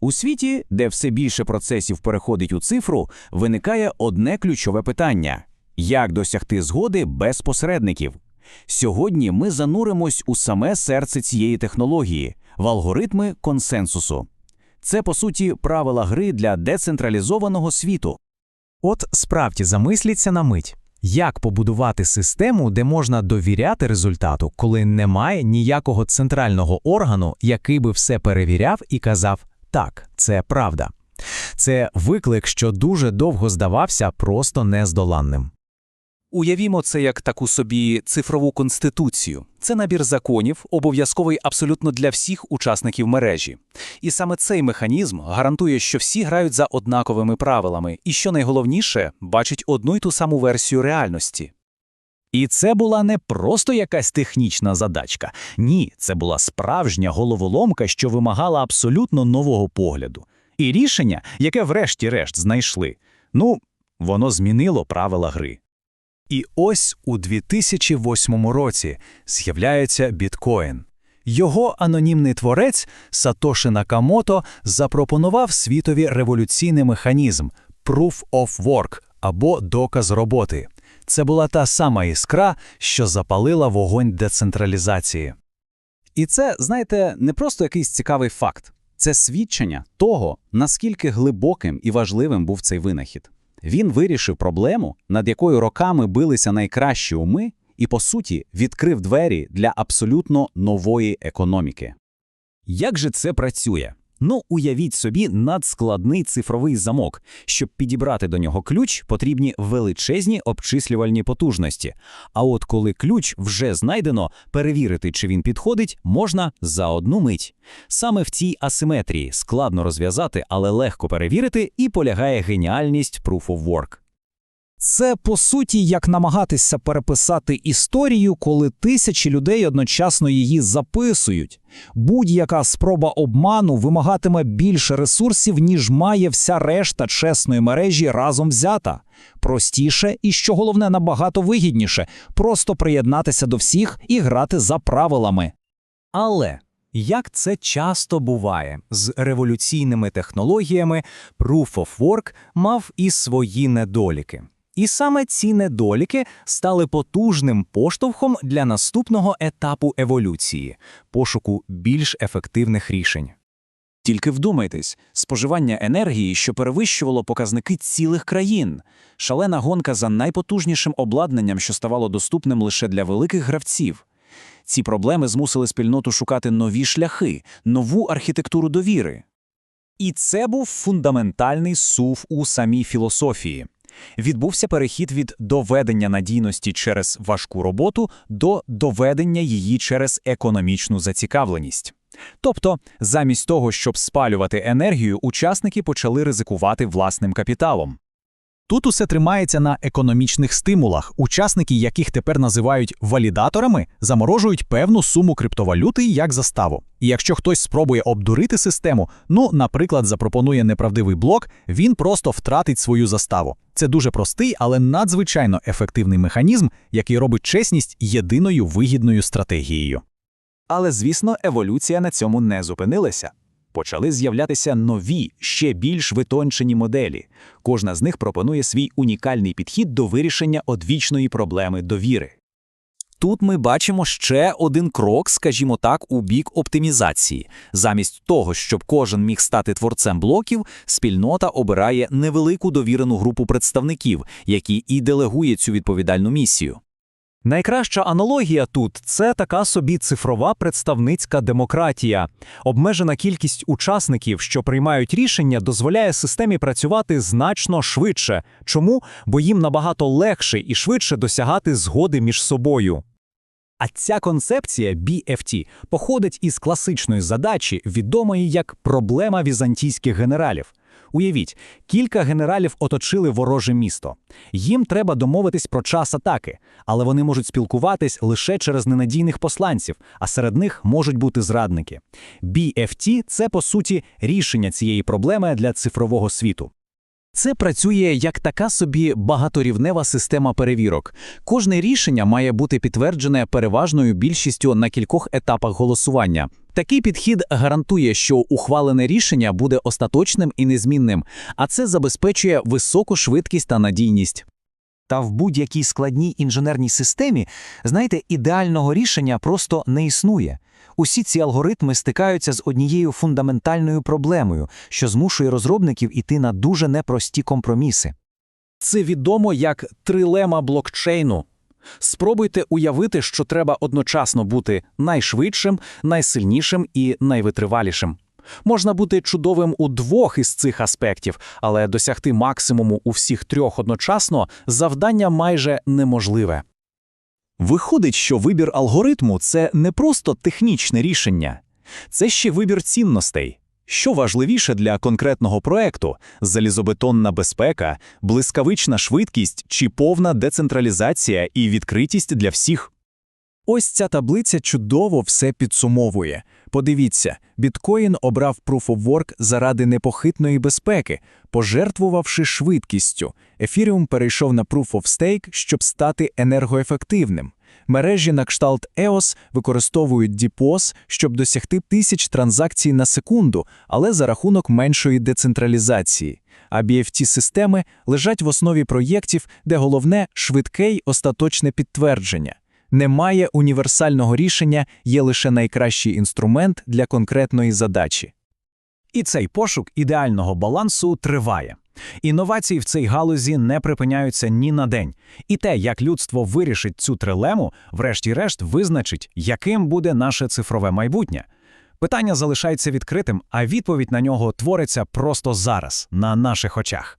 У світі, де все більше процесів переходить у цифру, виникає одне ключове питання: як досягти згоди без посередників? Сьогодні ми зануримось у саме серце цієї технології в алгоритми консенсусу. Це, по суті, правила гри для децентралізованого світу. От справді замисліться на мить. Як побудувати систему, де можна довіряти результату, коли немає ніякого центрального органу, який би все перевіряв і казав «так, це правда». Це виклик, що дуже довго здавався просто нездоланним. Уявімо це як таку собі цифрову конституцію. Це набір законів, обов'язковий абсолютно для всіх учасників мережі. І саме цей механізм гарантує, що всі грають за однаковими правилами, і що найголовніше, бачать одну й ту саму версію реальності. І це була не просто якась технічна задачка. Ні, це була справжня головоломка, що вимагала абсолютно нового погляду. І рішення, яке врешті-решт знайшли, ну, воно змінило правила гри. І ось у 2008 році з'являється біткоін. Його анонімний творець Сатоші Накамото запропонував світові революційний механізм Proof of Work або доказ роботи. Це була та сама іскра, що запалила вогонь децентралізації. І це, знаєте, не просто якийсь цікавий факт. Це свідчення того, наскільки глибоким і важливим був цей винахід. Він вирішив проблему, над якою роками билися найкращі уми, і, по суті, відкрив двері для абсолютно нової економіки. Як же це працює? Ну, уявіть собі надскладний цифровий замок. Щоб підібрати до нього ключ, потрібні величезні обчислювальні потужності. А от коли ключ вже знайдено, перевірити, чи він підходить, можна за одну мить. Саме в цій асиметрії складно розв'язати, але легко перевірити, і полягає геніальність Proof of Work. Це по суті як намагатися переписати історію, коли тисячі людей одночасно її записують. Будь-яка спроба обману вимагатиме більше ресурсів, ніж має вся решта чесної мережі разом взята. Простіше і, що головне, набагато вигідніше просто приєднатися до всіх і грати за правилами. Але як це часто буває з революційними технологіями, Proof of Work мав і свої недоліки. І саме ці недоліки стали потужним поштовхом для наступного етапу еволюції пошуку більш ефективних рішень. Тільки вдумайтесь, споживання енергії, що перевищувало показники цілих країн, шалена гонка за найпотужнішим обладнанням, що ставало доступним лише для великих гравців. Ці проблеми змусили спільноту шукати нові шляхи, нову архітектуру довіри. І це був фундаментальний сув у самій філософії. Відбувся перехід від доведення надійності через важку роботу до доведення її через економічну зацікавленість. Тобто, замість того, щоб спалювати енергію, учасники почали ризикувати власним капіталом. Тут усе тримається на економічних стимулах, учасники яких тепер називають валідаторами, заморожують певну суму криптовалюти як заставу. І якщо хтось спробує обдурити систему, ну, наприклад, запропонує неправдивий блок, він просто втратить свою заставу. Це дуже простий, але надзвичайно ефективний механізм, який робить чесність єдиною вигідною стратегією. Але, звісно, еволюція на цьому не зупинилася. Почали з'являтися нові, ще більш витончені моделі. Кожна з них пропонує свій унікальний підхід до вирішення одвічної проблеми довіри. Тут ми бачимо ще один крок, скажімо так, у бік оптимізації. Замість того, щоб кожен міг стати творцем блоків, спільнота обирає невелику довірену групу представників, які і делегує цю відповідальну місію. Найкраща аналогія тут це така собі цифрова представницька демократія. Обмежена кількість учасників, що приймають рішення, дозволяє системі працювати значно швидше. Чому? Бо їм набагато легше і швидше досягати згоди між собою. А ця концепція BFT походить із класичної задачі, відомої як проблема візантійських генералів. Уявіть, кілька генералів оточили вороже місто. Їм треба домовитись про час атаки, але вони можуть спілкуватись лише через ненадійних посланців, а серед них можуть бути зрадники. BFT – це по суті рішення цієї проблеми для цифрового світу. Це працює як така собі багаторівнева система перевірок. Кожне рішення має бути підтверджене переважною більшістю на кількох етапах голосування. Такий підхід гарантує, що ухвалене рішення буде остаточним і незмінним, а це забезпечує високу швидкість та надійність. Та в будь-якій складній інженерній системі, знаєте, ідеального рішення просто не існує. Усі ці алгоритми стикаються з однією фундаментальною проблемою, що змушує розробників іти на дуже непрості компроміси. Це відомо як трилема блокчейну. Спробуйте уявити, що треба одночасно бути найшвидшим, найсильнішим і найвитривалішим. Можна бути чудовим у двох із цих аспектів, але досягти максимуму у всіх трьох одночасно завдання майже неможливе. Виходить, що вибір алгоритму це не просто технічне рішення, це ще вибір цінностей. Що важливіше для конкретного проекту залізобетонна безпека, блискавична швидкість чи повна децентралізація і відкритість для всіх. Ось ця таблиця чудово все підсумовує. Подивіться, біткоін обрав Proof of Work заради непохитної безпеки, пожертвувавши швидкістю. Ефіріум перейшов на Proof of Stake, щоб стати енергоефективним. Мережі на кшталт EOS використовують DPoS, щоб досягти тисяч транзакцій на секунду, але за рахунок меншої децентралізації. А BFT-системи лежать в основі проєктів, де головне швидке й остаточне підтвердження. Немає універсального рішення, є лише найкращий інструмент для конкретної задачі. І цей пошук ідеального балансу триває. Інновації в цій галузі не припиняються ні на день. І те, як людство вирішить цю трилему, врешті-решт визначить, яким буде наше цифрове майбутнє. Питання залишається відкритим, а відповідь на нього твориться просто зараз, на наших очах.